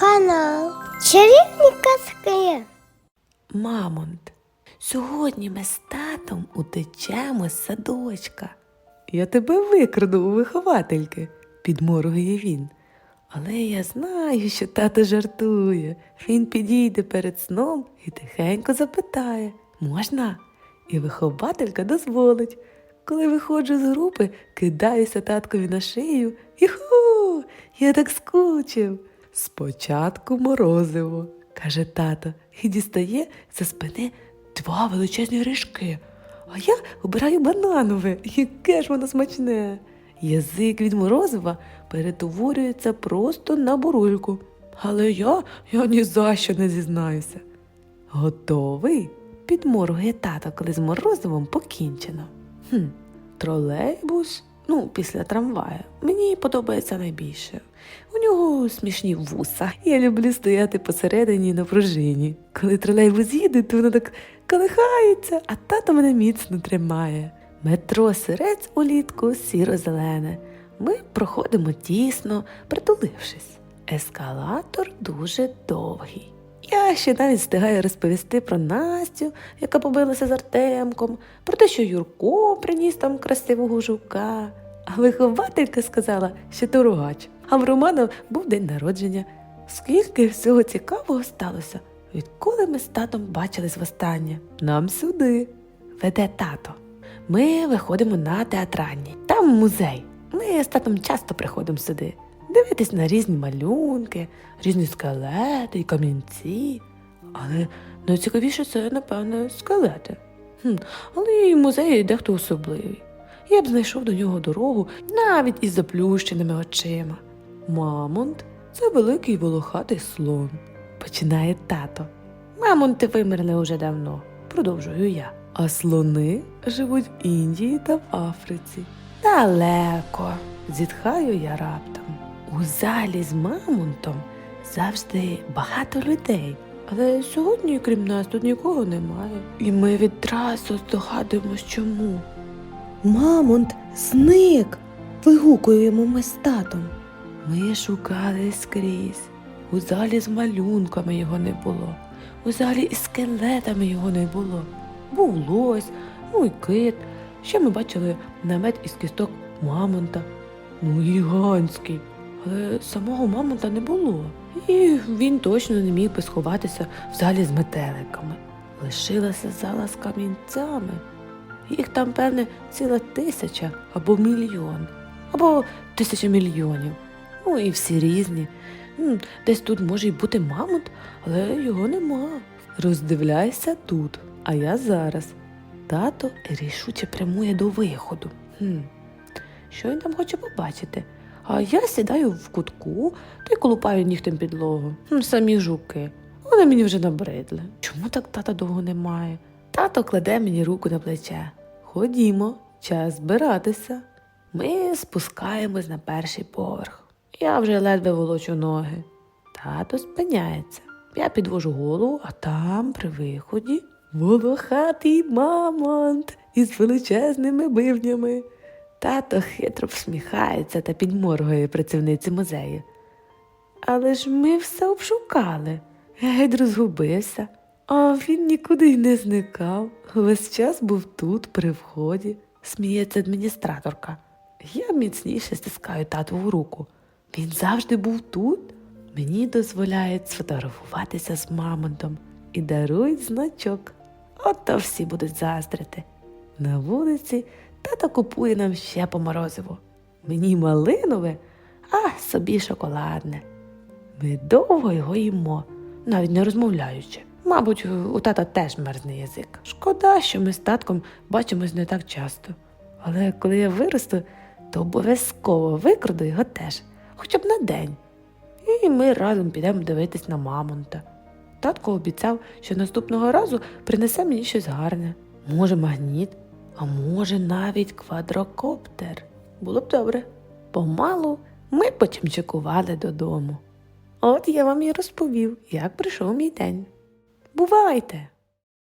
Канал Чарівні казки. Мамонт, сьогодні ми з татом утечемо з садочка. Я тебе викраду у виховательки, підморгує він. Але я знаю, що тато жартує. Він підійде перед сном і тихенько запитає можна? І вихователька дозволить. Коли виходжу з групи, кидаюся таткові на шию. Іху, я так скучив. Спочатку морозиво, каже тато, і дістає за спини два величезні рижки. А я обираю бананове, яке ж воно смачне. Язик від морозива перетворюється просто на бурульку. Але я, я ні за що не зізнаюся. Готовий? підморгує тато, коли з морозивом покінчено. Хм, тролейбус, ну, після трамвая, мені подобається найбільше. У нього смішні вуса. Я люблю стояти посередині на пружині. Коли тролейбус їде, то воно так колихається, а тато мене міцно тримає. Метро сирець улітку сіро-зелене. Ми проходимо тісно, притулившись. Ескалатор дуже довгий. Я ще навіть встигаю розповісти про Настю, яка побилася з Артемком, про те, що Юрко приніс там красивого жука. А вихователька сказала, що то ругач. А в Романа був день народження. Скільки всього цікавого сталося, відколи ми з татом бачились востаннє. Нам сюди. Веде тато. Ми виходимо на театральні. Там музей. Ми з татом часто приходимо сюди. Дивитись на різні малюнки, різні скелети і камінці. Але найцікавіше це, напевно, скелети. Хм, але і в музеї дехто особливий. Я б знайшов до нього дорогу навіть із заплющеними очима. Мамонт це великий волохатий слон, починає тато. Мамонти вимерли уже давно, продовжую я. А слони живуть в Індії та в Африці. Далеко, зітхаю я раптом. У залі з мамонтом завжди багато людей. Але сьогодні, крім нас, тут нікого немає. І ми відразу здогадуємось, чому. Мамонт зник. вигукуємо ми з татом. Ми шукали скрізь. У залі з малюнками його не було. У залі із скелетами його не було. Був лось, ну кит. Ще ми бачили намет із кісток мамонта. Ну, гігантський. Але самого мамонта не було. І він точно не міг би сховатися в залі з метеликами. Лишилася зала з камінцями. Їх там, певне, ціла тисяча або мільйон, або тисяча мільйонів. Ну і всі різні. Десь тут може й бути мамонт, але його нема. Роздивляйся тут, а я зараз. Тато рішуче прямує до виходу. Хм. Що він там хоче побачити? А я сідаю в кутку та й колупаю нігтем підлогу. Самі жуки. Вони мені вже набридли. Чому так тата довго немає? Тато кладе мені руку на плече. Ходімо, час збиратися. Ми спускаємось на перший поверх. Я вже ледве волочу ноги. Тато спиняється. Я підвожу голову, а там при виході волохатий мамонт із величезними бивнями. Тато хитро всміхається та підморгує працівниці музею. Але ж ми все обшукали. Геть розгубився. А він нікуди й не зникав. Весь час був тут, при вході, сміється адміністраторка. Я міцніше стискаю татову руку. Він завжди був тут. Мені дозволяють сфотографуватися з мамонтом і дарують значок. Ото всі будуть заздрити. На вулиці тато купує нам ще по морозиву. Мені малинове, а собі шоколадне. Ми довго його їмо, навіть не розмовляючи. Мабуть, у тата теж мерзне язик. Шкода, що ми з татком бачимось не так часто. Але коли я виросту, то обов'язково викраду його теж, хоча б на день. І ми разом підемо дивитись на мамонта. Татко обіцяв, що наступного разу принесе мені щось гарне. Може, магніт, а може, навіть квадрокоптер. Було б добре. Помалу ми потім чекували додому. От я вам і розповів, як прийшов мій день. Бувайте!